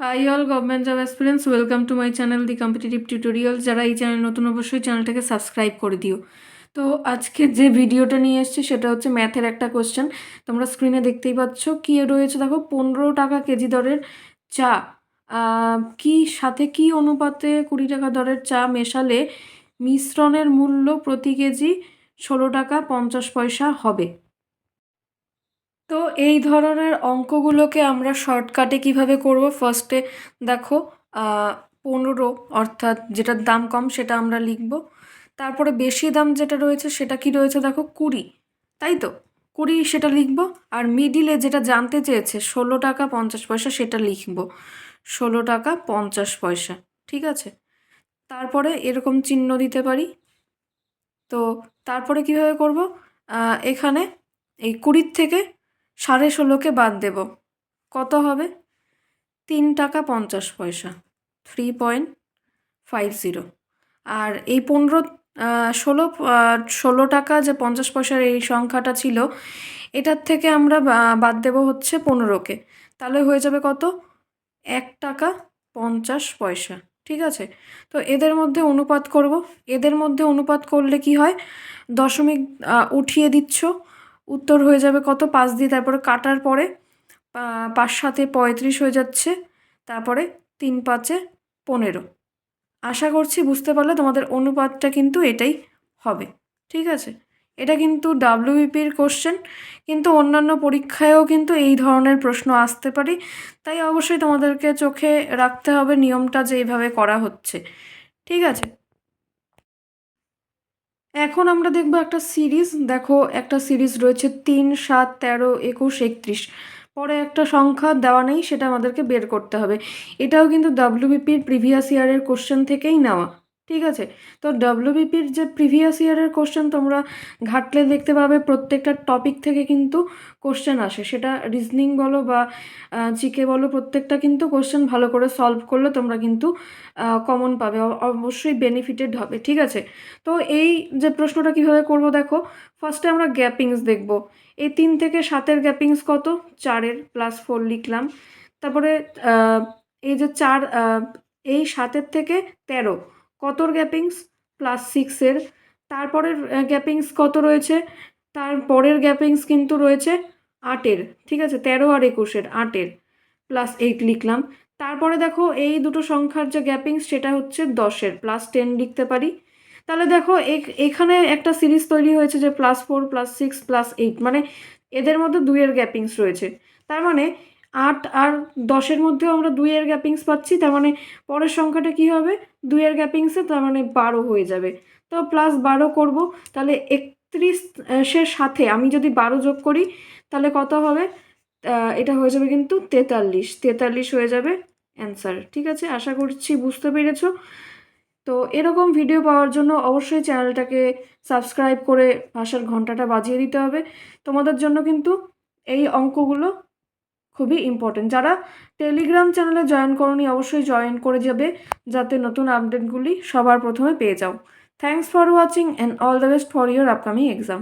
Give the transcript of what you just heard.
Hi all government job experience welcome to my channel the competitive tutorial যারা এই channel নতুন, অবশ্যই চ্যানেলটাকে সাবস্ক্রাইব করে দিও। তো আজকে যে ভিডিওটা নিয়ে এসেছি, সেটা হচ্ছে ম্যাথের একটা কোশ্চেন তোমরা স্ক্রিনে দেখতেই পাচ্ছ কী রয়েছে? দেখো, পনেরো টাকা কেজি দরের চা। কি, সাথে কি অনুপাতে কুড়ি টাকা দরের চা মেশালে মিশ্রণের মূল্য প্রতি কেজি ষোলো টাকা পঞ্চাশ পয়সা হবে? তো এই ধরনের অঙ্কগুলোকে আমরা শর্টকাটে কীভাবে করব? ফার্স্টে দেখো পনেরো, অর্থাৎ যেটার দাম কম সেটা আমরা লিখব। তারপরে বেশি দাম যেটা রয়েছে সেটা কি রয়েছে দেখো? কুড়ি, তাই তো? কুড়ি সেটা লিখব, আর মিডিলে যেটা জানতে চেয়েছে, ষোলো টাকা পঞ্চাশ পয়সা সেটা লিখব। ষোলো টাকা পঞ্চাশ পয়সা, ঠিক আছে? তারপরে এরকম চিহ্ন দিতে পারি। তো তারপরে কীভাবে করব? এখানে এই কুড়ির থেকে সাড়ে ষোলোকে বাদ দেব। কত হবে? তিন টাকা পঞ্চাশ পয়সা। Three point five zero. আর এই পনেরো ষোলো ষোলো টাকা যে পঞ্চাশ পয়সার এই সংখ্যাটা ছিল, এটার থেকে আমরা বাদ দেব হচ্ছে পনেরোকে। তাহলে হয়ে যাবে কত? এক টাকা পঞ্চাশ পয়সা। ঠিক আছে? তো এদের মধ্যে অনুপাত করব। এদের মধ্যে অনুপাত করলে কি হয়? দশমিক উঠিয়ে দিচ্ছ। উত্তর হয়ে যাবে কত? পাঁচ দিয়ে তারপরে কাটার পরে পাঁচ সাতে পঁয়ত্রিশ হয়ে যাচ্ছে। তারপরে তিন পাঁচে পনেরো। আশা করছি বুঝতে পারলে তোমাদের অনুপাতটা কিন্তু এটাই হবে। ঠিক আছে? এটা কিন্তু ডাব্লিউবিপির কোশ্চেন কিন্তু অন্যান্য পরীক্ষায়ও কিন্তু এই ধরনের প্রশ্ন আসতে পারে। তাই অবশ্যই তোমাদেরকে চোখে রাখতে হবে নিয়মটা যে এইভাবে করা হচ্ছে। ঠিক আছে? এখন আমরা দেখব একটা সিরিজ। দেখো, একটা সিরিজ রয়েছে তিন, সাত, তেরো, একুশ, একত্রিশ। পরে একটা সংখ্যা দেওয়া নেই, সেটা আমাদেরকে বের করতে হবে। এটাও কিন্তু ডাব্লিউবিপির প্রিভিয়াস ইয়ারের কোশ্চেন থেকেই নেওয়া। ঠিক আছে? তো ডাব্লিউবিপির যে প্রিভিয়াস ইয়ারের কোশ্চেন তোমরা ঘাটলে দেখতে পাবে, প্রত্যেকটা টপিক থেকে কিন্তু কোশ্চেন আসে। সেটা রিজনিং বলো বা জিকে বলো, প্রত্যেকটা কিন্তু কোশ্চেন ভালো করে সলভ করলে তোমরা কিন্তু কমন পাবে। অবশ্যই বেনিফিটেড হবে, ঠিক আছে? তো এই যে প্রশ্নটা কীভাবে করব দেখো? ফার্স্টে আমরা গ্যাপিংস দেখব। এই তিন থেকে সাতের গ্যাপিংস কত? চারের প্লাস ফোর লিখলাম। তারপরে এই যে চার এই সাতের থেকে তেরো। কতর গ্যাপিংস? প্লাস সিক্সের তারপরের গ্যাপিংস কত রয়েছে? তারপরের গ্যাপিংস কিন্তু রয়েছে আটের। ঠিক আছে, তেরো আর একুশের, আটের। প্লাস এইট লিখলাম। তারপরে দেখো, এই দুটো সংখ্যার যে গ্যাপিংস, সেটা হচ্ছে দশের। প্লাস টেন লিখতে পারি। তাহলে দেখো, এখ- এখানে একটা সিরিজ তৈরি হয়েছে যে plus four plus six plus eight মানে এদের মধ্যে দুইয়ের গ্যাপিংস রয়েছে। তার মানে আট আর দশের মধ্যেও আমরা দুইয়ের গ্যাপিংস পাচ্ছি, তার মানে পরের সংখ্যাটা কি হবে? দুইয়ের গ্যাপিংসে তার মানে বারো হয়ে যাবে। তো প্লাস বারো করব, তাহলে একত্রিশের সাথে আমি যদি বারো যোগ করি, তাহলে কত হবে? এটা হয়ে যাবে কিন্তু তেতাল্লিশ। তেতাল্লিশ হয়ে যাবে অ্যান্সার ঠিক আছে? আশা করছি বুঝতে পেরেছ। তো এরকম ভিডিও পাওয়ার জন্য অবশ্যই চ্যানেলটাকে সাবস্ক্রাইব করে পাশের ঘন্টাটা বাজিয়ে দিতে হবে। তোমাদের জন্য কিন্তু এই অঙ্কগুলো খুবই ইম্পর্টেন্ট যারা টেলিগ্রাম চ্যানেলে জয়েন করনি, অবশ্যই জয়েন করে যাবে, যাতে নতুন আপডেটগুলি সবার প্রথমে পেয়ে যাও। Thanks for watching and all the best for your upcoming exam